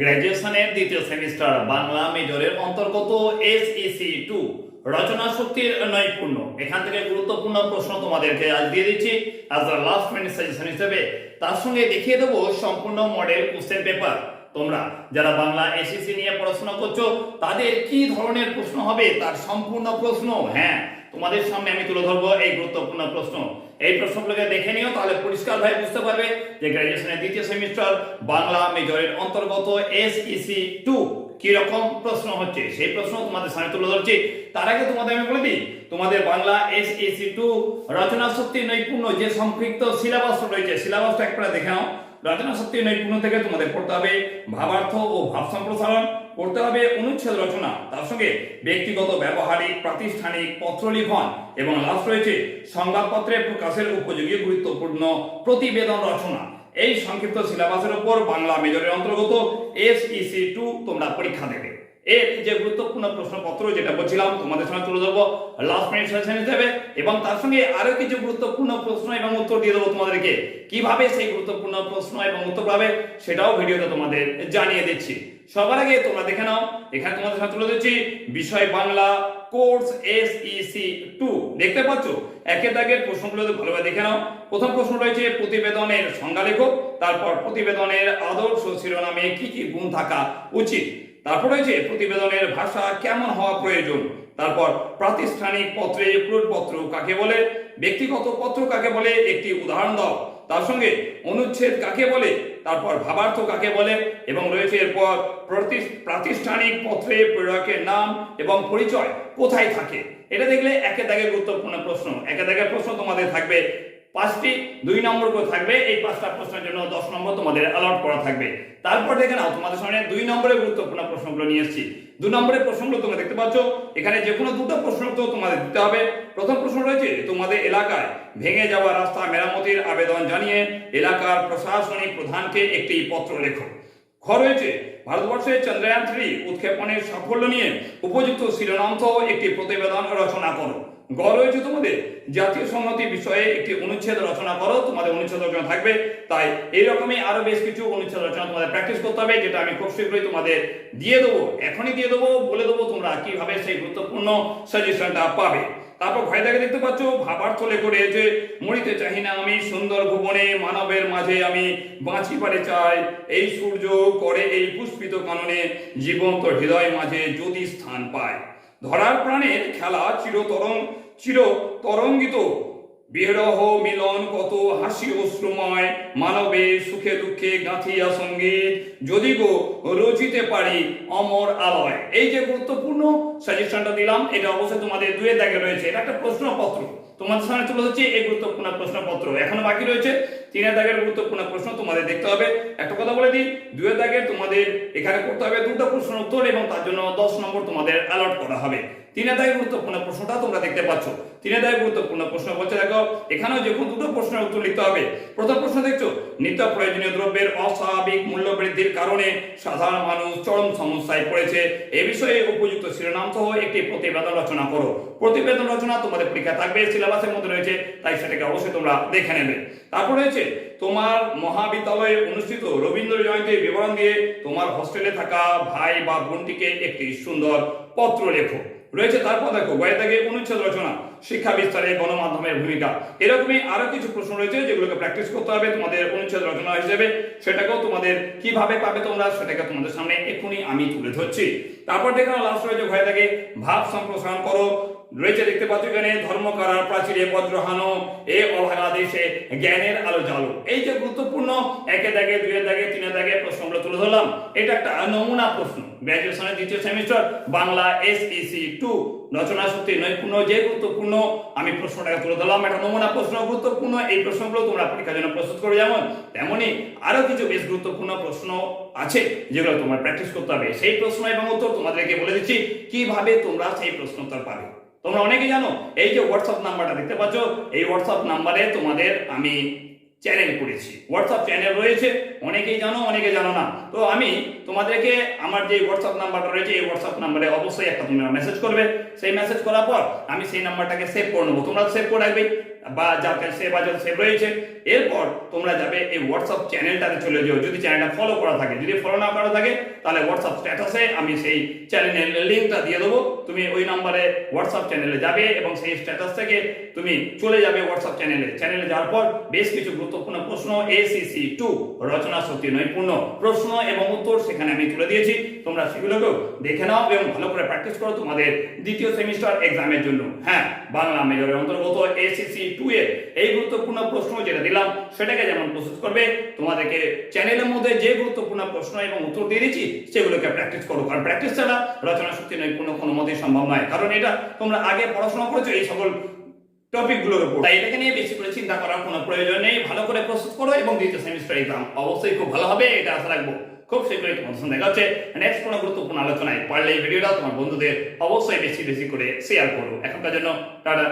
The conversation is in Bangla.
গ্র্যাজুয়েশনের দ্বিতীয় সেমিস্টার বাংলা মেজরের অন্তর্গত এসইসি টু রচনা শক্তির নৈপুণ্য এখান থেকে গুরুত্বপূর্ণ প্রশ্ন তোমাদেরকে আজ দিয়ে দিচ্ছি। আজ লাস্ট মিনিট সাজেশন হিসেবে তার সঙ্গে দেখিয়ে দেবো সম্পূর্ণ মডেল কোশ্চেন পেপার তোমরা যারা বাংলা এসএসসি নিয়ে পড়াশোনা করছ, তাদের কি ধরনের প্রশ্ন হবে তার সম্পূর্ণ প্রশ্ন। হ্যাঁ তোমাদের সামনে আমি তুলে ধরবো এই গুরুত্বপূর্ণ প্রশ্ন। এই প্রশ্নগুলোকে দেখে নিও, তাহলে পরিষ্কার ভাবে বুঝতে পারবে যে গ্র্যাজুয়েশনের দ্বিতীয় সেমিস্টার বাংলা মেজরের অন্তর্গত এসইসি টু কি রকম প্রশ্ন হচ্ছে। সেই প্রশ্ন তোমাদের সামনে তুলে ধরছি। তার আগে তোমাদের আমি বলে দিই, তোমাদের বাংলা এসইসি টু রচনা শক্তি নৈপুণ্য যে সম্পৃক্ত সিলেবাস রয়েছে সিলেবাসটা একবার দেখে নাও। রচনা শক্তি নৈপুণ্য থেকে তোমাদের পড়তে হবে ভাবার্থ ও ভাব সম্প্রসারণ, পড়তে হবে অনুচ্ছেদ রচনা। তার সঙ্গে ব্যক্তিগত ব্যবহারিক, প্রাতিষ্ঠানিক পত্র লিখন এবং লাস্ট রয়েছে সংবাদপত্রে প্রকাশের উপযোগী গুরুত্বপূর্ণ প্রতিবেদন রচনা। এই সংক্ষিপ্ত সিলেবাসের উপর বাংলা মেজরের অন্তর্গত এসইসি টু তোমরা পরীক্ষা দেবে। এর যে গুরুত্বপূর্ণ প্রশ্নপত্র যেটা বলছিলাম, তোমাদের সঙ্গে তুলে ধরবো। লাস্ট মিনিট সেশন হিসেবে। এবং তার সঙ্গে আরও কিছু গুরুত্বপূর্ণ প্রশ্ন এবং উত্তর দিয়ে দেবো তোমাদেরকে। কীভাবে সেই গুরুত্বপূর্ণ প্রশ্ন এবং উত্তর পাবে সেটাও ভিডিওতে তোমাদের জানিয়ে দিচ্ছি। সবার আগে তোমরা দেখে নাও। এখানে তোমাদের সাথে তুলে দিচ্ছি বিষয় Bangla course S EC two দেখতে পাচ্ছ? একের দাগের প্রশ্নগুলো ভালোভাবে দেখে নাও। প্রথম প্রশ্ন রয়েছে, প্রতিবেদনের সংজ্ঞা লেখো। তারপর প্রতিবেদনের আদর্শ শিরোনামে কি কি গুণ থাকা উচিত? তারপর রয়েছে, প্রতিবেদনের ভাষা কেমন হওয়া প্রয়োজন? তারপর প্রাতিষ্ঠানিক পত্রে পত্র কাকে বলে? ব্যক্তিগত পত্র কাকে বলে? একটি উদাহরণ দাও। তার সঙ্গে অনুচ্ছেদ কাকে বলে? তারপর ভাবার্থ কাকে বলে? এবং রয়েছে এরপর প্রতি- প্রাতিষ্ঠানিক পত্রে প্রেরকের নাম এবং পরিচয় কোথায় থাকে? এটা দেখলে একে দাগে গুরুত্বপূর্ণ প্রশ্ন। একে দাগে প্রশ্ন তোমাদের থাকবে পাঁচটি দুই নম্বর করে থাকবে, এই পাঁচটা প্রশ্নের জন্য দশ নম্বর তোমাদের অ্যালট করা থাকবে। তারপর দেখে নাও, তোমাদের সামনে দুই নম্বরের গুরুত্বপূর্ণ প্রশ্নগুলো নিয়ে এসেছি। দু নম্বরের প্রশ্নগুলো তোমরা দেখতে পাচ্ছ, এখানে যে কোনো দুটো প্রশ্ন তো তোমাদের দিতে হবে। প্রথম প্রশ্ন রয়েছে, তোমাদের এলাকায় ভেঙে যাওয়া রাস্তা মেরামতির আবেদন জানিয়ে এলাকার প্রশাসনিক প্রধানকে একটি পত্র লেখো। খ রয়েছে, ভারতবর্ষে চন্দ্রয়ান থ্রি উৎক্ষেপণের সাফল্য নিয়ে উপযুক্ত শিরোনাম সহ একটি প্রতিবেদন রচনা করো। গ রয়েছে তোমাদের। জাতীয় সংহতি বিষয়ে একটি অনুচ্ছেদ রচনা করো, তোমাদের অনুচ্ছেদ রচনা থাকবে। তাই এইরকমই আরও বেশ কিছু অনুচ্ছেদ রচনা তোমাদের প্র্যাকটিস করতে হবে, যেটা আমি খুব শীঘ্রই তোমাদের দিয়ে দেবো, এখনই দিয়ে দেবো, বলে দেবো তোমরা কীভাবে সেই গুরুত্বপূর্ণ সাজেশনটা পাবে। তারপর ভয় দেখে দেখতে পাচ্ছ ভাবার্থ লেখো রয়েছে মরিতে চাহি না আমি, সুন্দর ভুবনে, মানবের মাঝে আমি বাঁচি পারে চাই। এই সূর্য করে এই পুষ্পিত কাননে, জীবন্ত হৃদয় মাঝে যদি স্থান পায়। ধরার প্রাণের খেলা চিরতরং চির তরঙ্গিত বিরহ মিলন কত হাসি অশ্রুময়, মানবে সুখে দুঃখে গাঁথিয়া সংগীত। যদি গো রচিতে পারি অমর আলয়। এই যে গুরুত্বপূর্ণ সাজেশনটা দিলাম, এটা অবশ্যই তোমাদের দুয়ের দাগে রয়েছে। এটা একটা প্রশ্নপত্র। তোমাদের সামনে চলে ধরছি এই গুরুত্বপূর্ণ প্রশ্নপত্র। এখনও বাকি রয়েছে। তিনের দাগের গুরুত্বপূর্ণ প্রশ্ন তোমাদের দেখতে হবে। একটা কথা বলে দিই দুয়ের দাগের তোমাদের এখানে করতে হবে দুটো প্রশ্ন উত্তর এবং তার জন্য দশ নম্বর তোমাদের অ্যালট করা হবে। তিন দায় গুরুত্বপূর্ণ প্রশ্নটা তোমরা দেখতে পাচ্ছ। তিন দায় গুরুত্বপূর্ণ প্রশ্ন বলছে, দেখো, এখানেও যে কোনো দুটো প্রশ্নের উত্তর লিখতে হবে। প্রথম প্রশ্ন দেখছ, নিত্য প্রয়োজনীয় দ্রব্যের অস্বাভাবিক মূল্য বৃদ্ধির কারণে সাধারণ মানুষ চরম সমস্যায় পড়েছে। এ বিষয়ে উপযুক্ত শিরোনাম সহ একটি প্রতিবেদন রচনা করো। প্রতিবেদন রচনা তোমাদের পরীক্ষা থাকবে, সিলেবাসের মধ্যে রয়েছে, তাই সেটাকে অবশ্যই তোমরা দেখে নেবে। তারপর রয়েছে তোমার মহাবিদ্যালয়ে অনুষ্ঠিত রবীন্দ্র জয়ন্তীর বিবরণ দিয়ে তোমার হোস্টেলে থাকা ভাই বা বোনটিকে একটি সুন্দর পত্র লেখো। রয়েছে তারপর দেখো, বইয়ে থাকে অনুচ্ছেদ রচনা, শিক্ষা বিস্তারে গণমাধ্যমের ভূমিকা। এরকমই আরও কিছু প্রশ্ন রয়েছে যেগুলোকে প্র্যাকটিস করতে হবে তোমাদের অনুচ্ছেদ রচনা হিসেবে। সেটাকেও তোমাদের কীভাবে পাবে তোমরা, সেটাকে তোমাদের সামনে এক্ষুনি আমি তুলে ধরছি। তারপর দেখো লাস্ট রয়েছে ভয় থাকে, ভাব সম্প্রসারণ করো। রয়েছে দেখতে পাচ্ছ এখানে ধর্ম করার প্রাচীরে বজ্রহানো এ অভাগা দেশে জ্ঞানের আলো জালো এই যে গুরুত্বপূর্ণ, একে দাগে দুয়ে দাগে তিনে দাগে প্রশ্নগুলো ধরলাম এটা একটা নমুনা প্রশ্ন। গ্র্যাজুয়েশনের দ্বিতীয় semester Bangla S SEC two রচনা শক্তি নৈপুণ্য যে গুরুত্বপূর্ণ, আমি প্রশ্নটাকে তুলে ধরলাম। একটা নমুনা প্রশ্ন, গুরুত্বপূর্ণ, এই প্রশ্নগুলো তোমরা পরীক্ষার জন্য প্রস্তুত করে যেমন তেমনই আরও কিছু বেশ গুরুত্বপূর্ণ প্রশ্ন আছে, যেগুলো তোমার প্র্যাকটিস করতে হবে। সেই প্রশ্ন এবং উত্তর তোমাদেরকে বলে দিচ্ছি, কীভাবে তোমরা সেই প্রশ্ন উত্তর পাবে? তোমরা অনেকে জানো, এই যে হোয়াটসঅ্যাপ নাম্বারটা দেখতে পাচ্ছ, এই হোয়াটসঅ্যাপ নাম্বারে তোমাদের আমি চ্যানেল করেছি। হোয়াটসঅ্যাপ চ্যানেল রয়েছে, অনেকেই জানো, অনেকে জানো না। তো আমি তোমাদেরকে আমার যে হোয়াটসঅ্যাপ নাম্বারটা রয়েছে, এই হোয়াটসঅ্যাপ নাম্বারে অবশ্যই একটা তুমি মেসেজ করবে। সেই মেসেজ করার পর আমি সেই নাম্বারটাকে সেভ করে নেব। তোমরা সেভ করে রাখবে বা যার কাছে সেভ আছে সেভ রয়েছে, এরপর তোমরা যাবে এই হোয়াটসঅ্যাপ চ্যানেলটাতে চলে যাও। যদি চ্যানেলটা ফলো করা থাকে, যদি ফলো না করা থাকে, তাহলে হোয়াটসঅ্যাপ স্ট্যাটাসে আমি সেই চ্যানেলের লিঙ্কটা দিয়ে দেবো। তুমি ওই নম্বরে হোয়াটসঅ্যাপ চ্যানেলে যাবে এবং সেই স্ট্যাটাস থেকে তুমি চলে যাবে হোয়াটসঅ্যাপ চ্যানেলে চ্যানেলে যাওয়ার পর বেশ কিছু গুরুত্বপূর্ণ প্রশ্ন এসিসি টু রচনা শক্তি নৈপুণ্য প্রশ্ন এবং উত্তর সেখানে আমি তুলে দিয়েছি। তোমরা সেগুলোকেও দেখে নাও এবং ভালো করে প্র্যাকটিস করো তোমাদের দ্বিতীয় সেমিস্টার এক্সামের জন্য। হ্যাঁ বাংলা মেজরের অন্তর্গত এসিসি টু এর এই গুরুত্বপূর্ণ প্রশ্ন যেটা দিলাম, সেটাকে যেমন প্রস্তুত করবে, তোমাদেরকে চ্যানেলের মধ্যে যে গুরুত্বপূর্ণ প্রশ্ন এবং উত্তর দিয়ে দিচ্ছি সেগুলোকে প্র্যাকটিস করো। কারণ প্র্যাকটিস ছাড়া রচনা শক্তি নৈপুণ্য কোনো মতেই সম্ভব নয়। কারণ এটা তোমরা আগে পড়াশোনা করেছ এই সকল টপিকগুলোর উপর। তাই এটাকে নিয়ে বেশি করে চিন্তা করার কোনো প্রয়োজন নেই। ভালো করে প্রস্তুত করো এবং দ্বিতীয় সেমিস্টার এক্সাম অবশ্যই খুব ভালো হবে, এটা আশা রাখব। খুব শীঘ্রই তোমার সঙ্গে দেখা হচ্ছে। নেক্সট কোনো গুরুত্বপূর্ণ আলোচনায়। পারলে এই ভিডিওটা তোমার বন্ধুদের অবশ্যই বেশি বেশি করে শেয়ার করো। এখনকার জন্য টাটা।